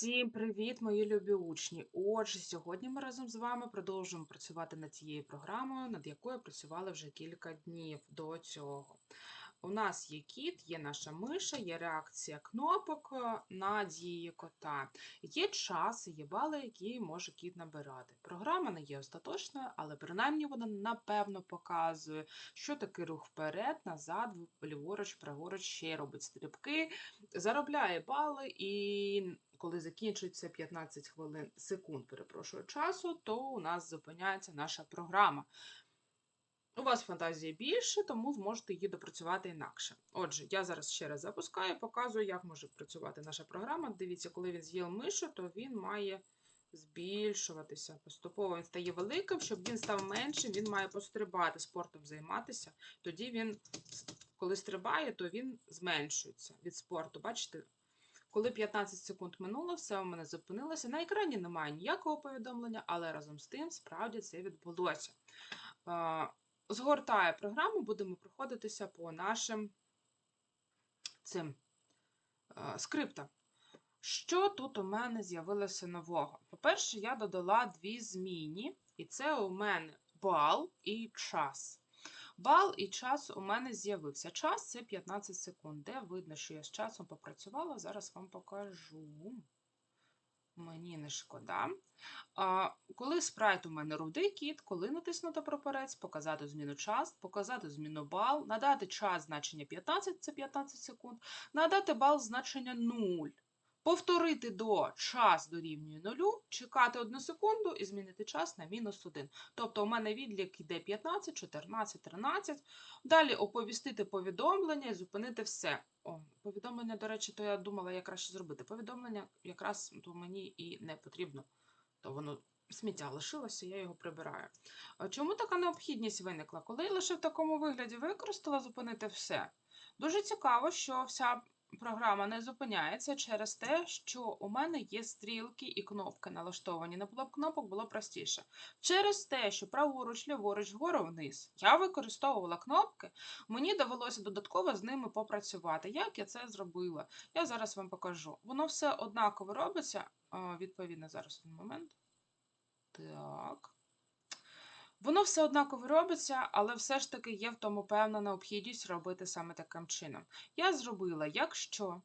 Всім привіт, мої любі учні! Отже, сьогодні ми разом з вами продовжуємо працювати над цією програмою, над якою працювали вже кілька днів до цього. У нас є кіт, є наша миша, є реакція кнопок е, на дії кота. Є час, є бали, які може кіт набирати. Програма не є остаточною, але принаймні вона напевно показує, що таке рух вперед, назад, ліворуч, праворуч, ще робить стрибки, заробляє бали і коли закінчується 15 хвилин секунд, перепрошую, часу, то у нас зупиняється наша програма. У вас фантазії більше, тому зможете її допрацювати інакше. Отже, я зараз ще раз запускаю, показую, як може працювати наша програма. Дивіться, коли він з'їв мишу, то він має збільшуватися. Поступово він стає великим, щоб він став меншим, він має пострибати, спортом займатися. Тоді він, коли стрибає, то він зменшується від спорту. Бачите? Коли 15 секунд минуло, все у мене зупинилося. На екрані немає ніякого повідомлення, але разом з тим справді це відбулося. Згортаю програму, будемо проходитися по нашим цим скриптам. Що тут у мене з'явилося нового? По-перше, я додала дві зміни, і це у мене бал і час. Бал і час у мене з'явився. Час це 15 секунд. Де видно, що я з часом попрацювала, зараз вам покажу. Мені не шкода. А, Коли спрайт у мене рудий кіт, коли натиснути прапорець, показати зміну час, показати зміну бал, надати час значення 15 це 15 секунд, надати бал значення 0. Повторити до час дорівнює 0, чекати 1 секунду і змінити час на мінус 1. Тобто у мене відлік йде 15, 14, 13. Далі оповістити повідомлення і зупинити все. О, Повідомлення, до речі, то я думала, як краще зробити. Повідомлення якраз то мені і не потрібно. То воно сміття лишилося, я його прибираю. Чому така необхідність виникла? Коли я лише в такому вигляді використала зупинити все. Дуже цікаво, що вся програма не зупиняється через те, що у мене є стрілки і кнопки налаштовані. На було б кнопок було простіше. Через те, що праворуч, ліворуч, вгору вниз, я використовувала кнопки, мені довелося додатково з ними попрацювати. Як я це зробила? Я зараз вам покажу. Воно все однаково робиться. Відповідно, зараз один момент. Так. Воно все однаково робиться, але все ж таки є в тому певна необхідність робити саме таким чином. Я зробила, якщо.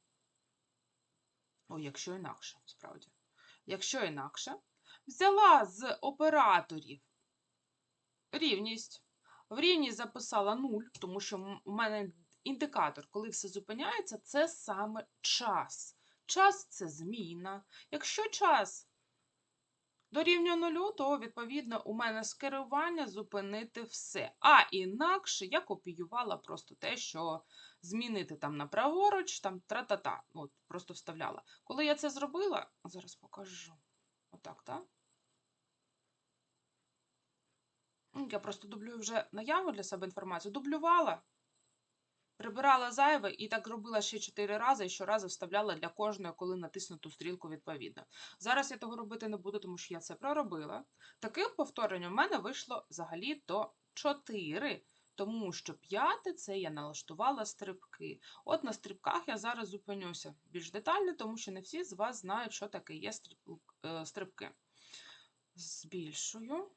О, якщо інакше, справді. Якщо інакше, взяла з операторів рівність. В рівність записала 0, тому що у мене індикатор, коли все зупиняється, це саме час. Час це зміна. Якщо час Дорівнює нулю, то, відповідно, у мене скерування зупинити все. А інакше я копіювала просто те, що змінити там на праворуч, там тра-та-та. От, Просто вставляла. Коли я це зробила, зараз покажу. Отак, так? Я просто дублюю вже наяву для себе інформацію. Дублювала. Прибирала зайве і так робила ще 4 рази і щоразу вставляла для кожної, коли натиснуту стрілку відповідно. Зараз я того робити не буду, тому що я це проробила. Таких повторень у мене вийшло взагалі то 4. Тому що п'яте це я налаштувала стрибки. От на стрибках я зараз зупинюся більш детально, тому що не всі з вас знають, що таке є е, стрибки. Збільшую.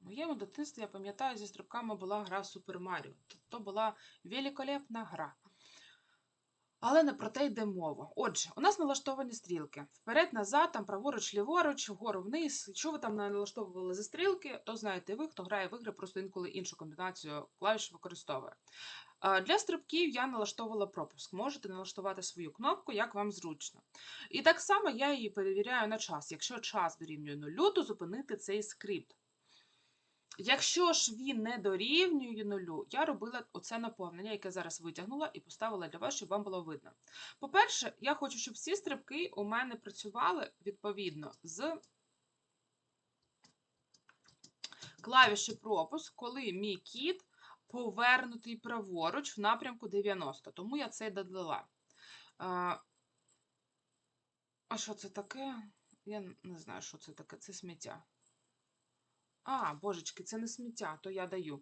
Моєму дитинстві, я пам'ятаю, зі стрибками була гра Супер Маріо. Тобто була великолепна гра. Але не про те йде мова. Отже, у нас налаштовані стрілки. Вперед, назад, там праворуч, ліворуч, вгору вниз. Якщо ви там налаштовували за стрілки, то знаєте ви, хто грає в ігри, просто інколи іншу комбінацію клавіш використовує. Для стрибків я налаштовувала пропуск. Можете налаштувати свою кнопку, як вам зручно. І так само я її перевіряю на час. Якщо час дорівнює нулю, то зупинити цей скрипт. Якщо ж він не дорівнює нулю, я робила оце наповнення, яке зараз витягнула, і поставила для вас, щоб вам було видно. По-перше, я хочу, щоб всі стрибки у мене працювали відповідно з клавіші пропуск, коли мій кіт повернутий праворуч в напрямку 90. Тому я це додала. А що це таке? Я не знаю, що це таке. Це сміття. А, божечки, це не сміття, то я даю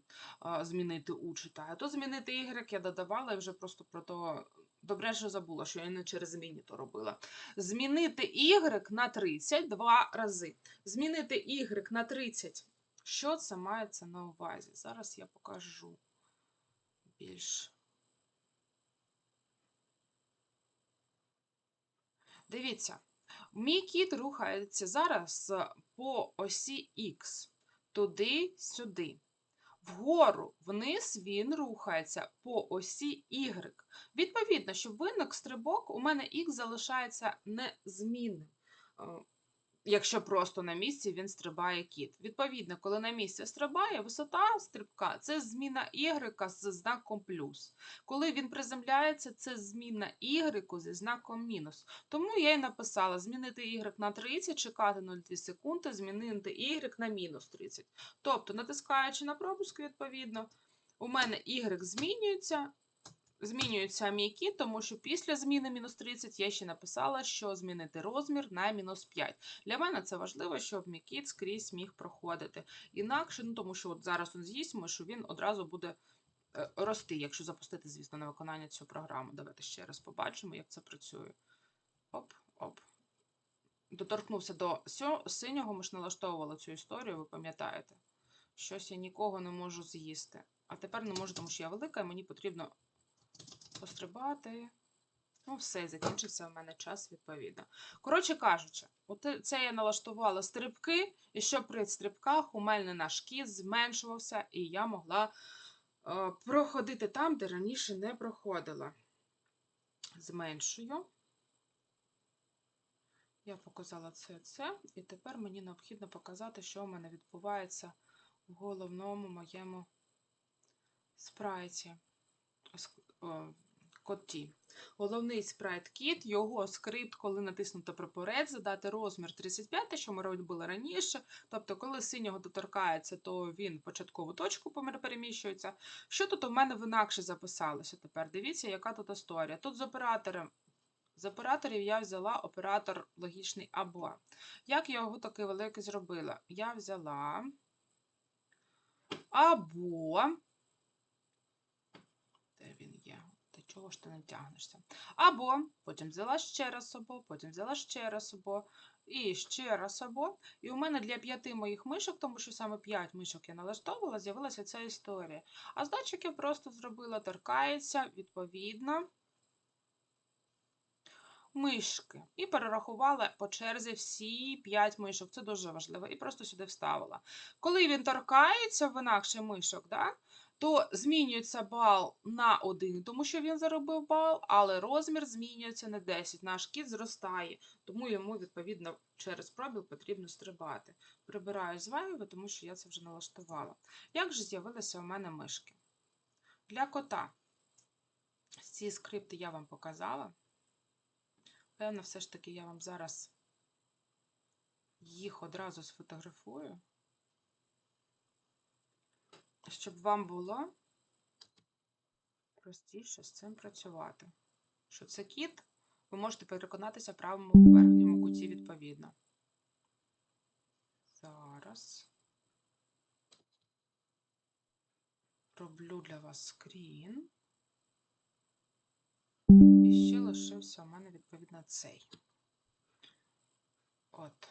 змінити у читаю. То змінити Y я додавала і вже просто про то Добре, що забула, що я не через зміні то робила. Змінити y на 30 два рази. Змінити y на 30. Що це мається на увазі? Зараз я покажу більш. Дивіться, мій кіт рухається зараз по осі Х, туди-сюди. Вгору вниз він рухається по осі Y. Відповідно, щоб виник стрибок, у мене Х залишається незмінним. Якщо просто на місці він стрибає кіт. Відповідно, коли на місці стрибає, висота стрибка це зміна y з знаком плюс. Коли він приземляється, це зміна y зі знаком мінус. Тому я й написала: змінити y на 30, чекати 0,2 секунди, змінити y на мінус 30. Тобто, натискаючи на пропуск, відповідно, у мене y змінюється. Змінюється мій кіт, тому що після зміни мінус 30 я ще написала, що змінити розмір на мінус 5. Для мене це важливо, щоб мій кіт скрізь міг проходити. Інакше, ну тому що от зараз він з'їсть що він одразу буде е, рости, якщо запустити, звісно, на виконання цю програму. Давайте ще раз побачимо, як це працює. Оп, оп. Доторкнувся до синього, ми ж налаштовували цю історію, ви пам'ятаєте? Щось я нікого не можу з'їсти. А тепер не можу, тому що я велика, і мені потрібно пострибати. Ну, все, закінчився в мене час відповідно. Коротше кажучи, це я налаштувала стрибки, і що при стрибках у мене наш кіт зменшувався, і я могла е, проходити там, де раніше не проходила. Зменшую. Я показала це, це, і тепер мені необхідно показати, що у мене відбувається в головному моєму спрайті. Коті. Головний спрайт кіт, його скрипт, коли натиснуто прапорець, задати розмір 35, що ми робили раніше. Тобто, коли синього доторкається, то він початкову точку переміщується. Що тут у мене в інакше записалося тепер? Дивіться, яка тут історія. Тут з оператором. З операторів я взяла оператор логічний або. Як я його такий великий зробила? Я взяла або. Де він є? Ти чого ж ти не тягнешся? Або, потім взяла ще раз або, потім взяла ще раз або, і ще раз або. І у мене для п'яти моїх мишок, тому що саме п'ять мишок я налаштовувала, з'явилася ця історія. А з датчиків просто зробила торкається, відповідно, мишки. І перерахувала по черзі всі п'ять мишок. Це дуже важливо. І просто сюди вставила. Коли він торкається в інакше мишок, да, то змінюється бал на 1, тому що він заробив бал, але розмір змінюється на 10. Наш кіт зростає, тому йому, відповідно, через пробіл потрібно стрибати. Прибираю зайве, тому що я це вже налаштувала. Як же з'явилися у мене мишки? Для кота. Ці скрипти я вам показала. Певно, все ж таки я вам зараз їх одразу сфотографую щоб вам було простіше з цим працювати. Що це кіт, ви можете переконатися в правому верхньому куті відповідно. Зараз роблю для вас скрін. І ще лишився у мене відповідно цей. От.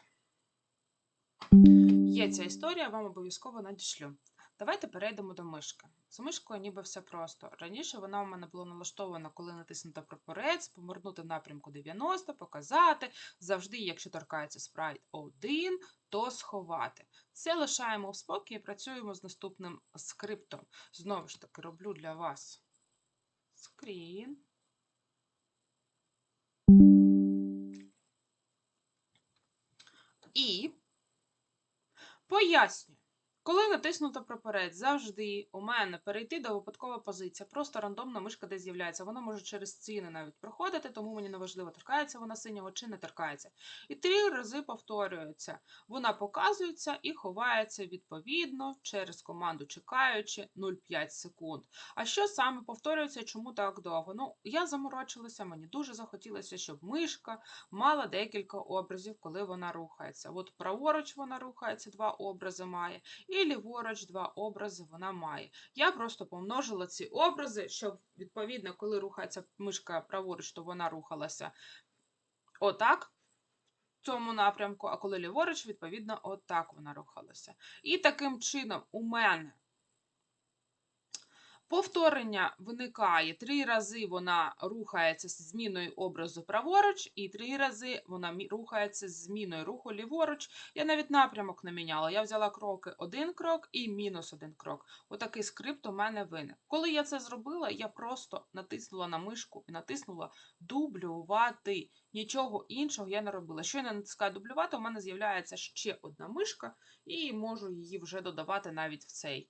Є ця історія, вам обов'язково надішлю. Давайте перейдемо до мишки. З мишкою ніби все просто. Раніше вона у мене була налаштована, коли натиснути прапорець, поморнути в напрямку 90, показати. Завжди, якщо торкається спрайт 1, то сховати. Це лишаємо в спокій і працюємо з наступним скриптом. Знову ж таки, роблю для вас скрін. І пояснюю. Коли натиснуто прапорець, завжди у мене перейти до випадкова позиція. Просто рандомна мишка де з'являється. Вона може через ціни навіть проходити, тому мені не важливо, торкається вона синього чи не торкається. І три рази повторюється. Вона показується і ховається відповідно через команду чекаючи 0,5 секунд. А що саме повторюється і чому так довго? Ну, я заморочилася, мені дуже захотілося, щоб мишка мала декілька образів, коли вона рухається. От праворуч вона рухається, два образи має. І і ліворуч два образи вона має. Я просто помножила ці образи, щоб, відповідно, коли рухається мишка праворуч, то вона рухалася отак. В цьому напрямку, а коли ліворуч, відповідно, отак вона рухалася. І таким чином у мене Повторення виникає три рази вона рухається з зміною образу праворуч, і три рази вона рухається з зміною руху ліворуч. Я навіть напрямок не міняла. Я взяла кроки один крок і мінус один крок. Отакий скрипт у мене виник. Коли я це зробила, я просто натиснула на мишку і натиснула дублювати. Нічого іншого я не робила. Що я натискаю дублювати, у мене з'являється ще одна мишка, і можу її вже додавати навіть в цей.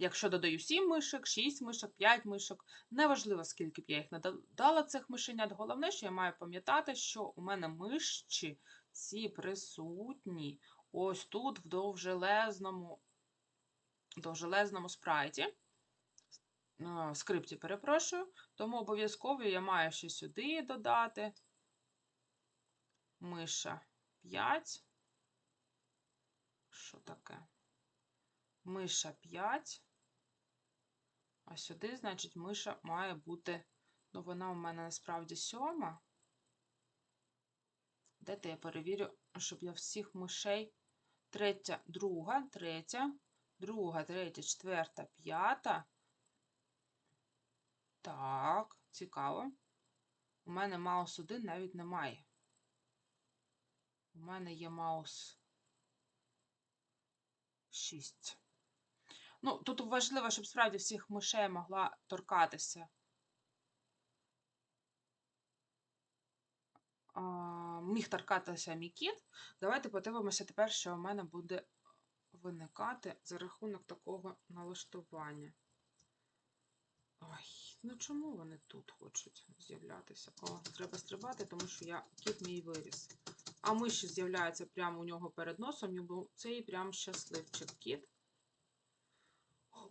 Якщо додаю 7 мишок, 6 мишок, 5 мишок, неважливо, скільки б я їх надала цих мишенят. Головне, що я маю пам'ятати, що у мене мишці ці присутні ось тут, в довжелезному, довжелезному спрайті. е, скрипті, перепрошую. Тому обов'язково я маю ще сюди додати. Миша 5. Що таке? Миша 5. А сюди, значить, миша має бути. Ну, вона у мене насправді сьома. Дайте я перевірю, щоб я всіх мишей. Третя, друга, третя, друга, третя, четверта, п'ята. Так, цікаво. У мене маус 1 навіть немає. У мене є маус 6. Ну, тут важливо, щоб справді всіх мишей могла торкатися. А, міг торкатися мій кіт. Давайте подивимося тепер, що у мене буде виникати за рахунок такого налаштування. Ой, ну чому вони тут хочуть з'являтися? О, треба стрибати, тому що я кіт мій виріс. А миші з'являються прямо у нього перед носом, йому цей прям щасливчик кіт.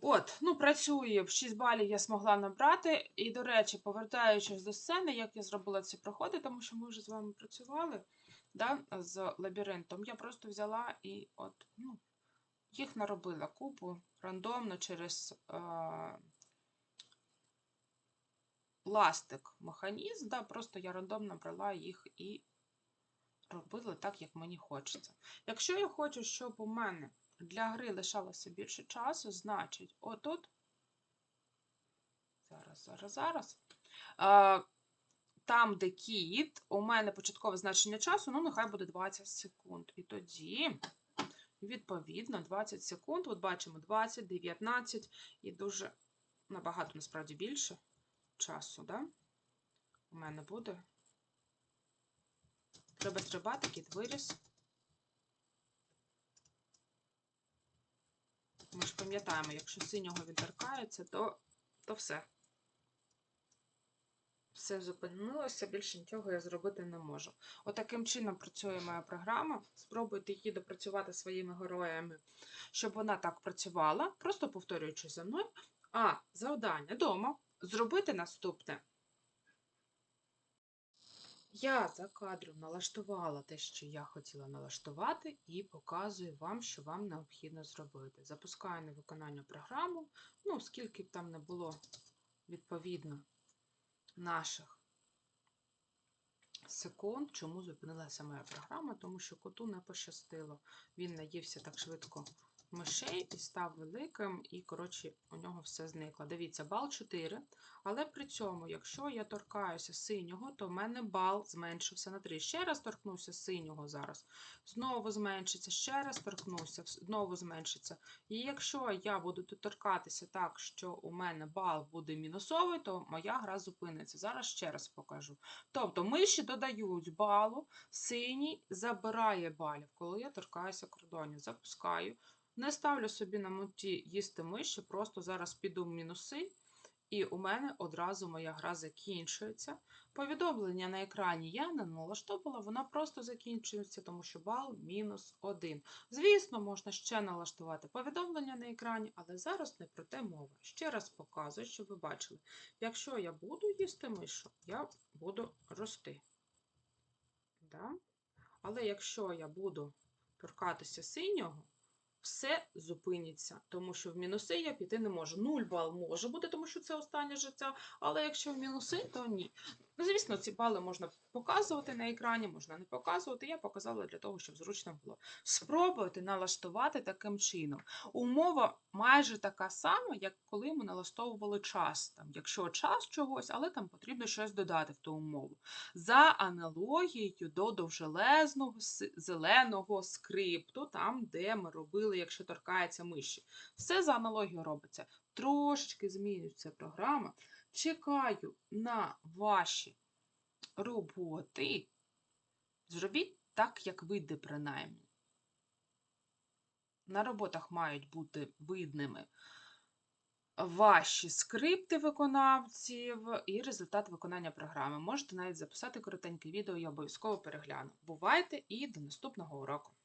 От, ну працює, 6 балів я змогла набрати. І, до речі, повертаючись до сцени, як я зробила ці проходи, тому що ми вже з вами працювали да, з лабіринтом, я просто взяла і от, ну, їх наробила купу рандомно через е, ластик механізм. Да, Просто я рандомно брала їх і робила так, як мені хочеться. Якщо я хочу, щоб у мене для гри лишалося більше часу, значить, отут. Зараз, зараз, зараз. Там, де кіт, у мене початкове значення часу, ну, нехай буде 20 секунд. І тоді, відповідно, 20 секунд. От бачимо 20, 19 і дуже набагато насправді більше часу, да? У мене буде. Треба стрибати, кіт виріс. Ми ж пам'ятаємо, якщо синього він торкається, то, то все. Все зупинилося, більше нічого я зробити не можу. Отаким чином працює моя програма. Спробуйте її допрацювати своїми героями, щоб вона так працювала, просто повторюючи за мною. А завдання вдома зробити наступне. Я за кадром налаштувала те, що я хотіла налаштувати, і показую вам, що вам необхідно зробити. Запускаю на виконання програму, ну, скільки б там не було відповідно наших секунд, чому зупинилася моя програма, тому що коту не пощастило. Він наївся так швидко мишей і став великим, і, коротше, у нього все зникло. Дивіться, бал 4. Але при цьому, якщо я торкаюся синього, то в мене бал зменшився на 3. Ще раз торкнуся синього зараз. Знову зменшиться, ще раз торкнуся, знову зменшиться. І якщо я буду торкатися так, що у мене бал буде мінусовий, то моя гра зупиниться. Зараз ще раз покажу. Тобто миші додають балу, синій забирає балів, коли я торкаюся кордонів. Запускаю. Не ставлю собі на меті їсти миші, просто зараз піду в мінуси. І у мене одразу моя гра закінчується. Повідомлення на екрані я не налаштовувала, вона просто закінчується, тому що бал мінус один. Звісно, можна ще налаштувати повідомлення на екрані, але зараз не про те мова. Ще раз показую, щоб ви бачили. Якщо я буду їсти мишу, я буду рости. Да? Але якщо я буду торкатися синього, все зупиніться, тому що в мінуси я піти не можу. Нуль бал може бути, тому що це останнє життя, але якщо в мінуси, то ні. Ну, звісно, ці бали можна показувати на екрані, можна не показувати. Я показала для того, щоб зручно було. Спробуйте налаштувати таким чином. Умова майже така сама, як коли ми налаштовували час. Там, якщо час чогось, але там потрібно щось додати в ту умову. За аналогією до довжелезного зеленого скрипту, там, де ми робили, якщо торкається миші. Все за аналогією робиться. Трошечки змінюється програма. Чекаю на ваші роботи. Зробіть так, як вийде, принаймні. На роботах мають бути видними ваші скрипти виконавців і результат виконання програми. Можете навіть записати коротеньке відео, я обов'язково перегляну. Бувайте і до наступного уроку!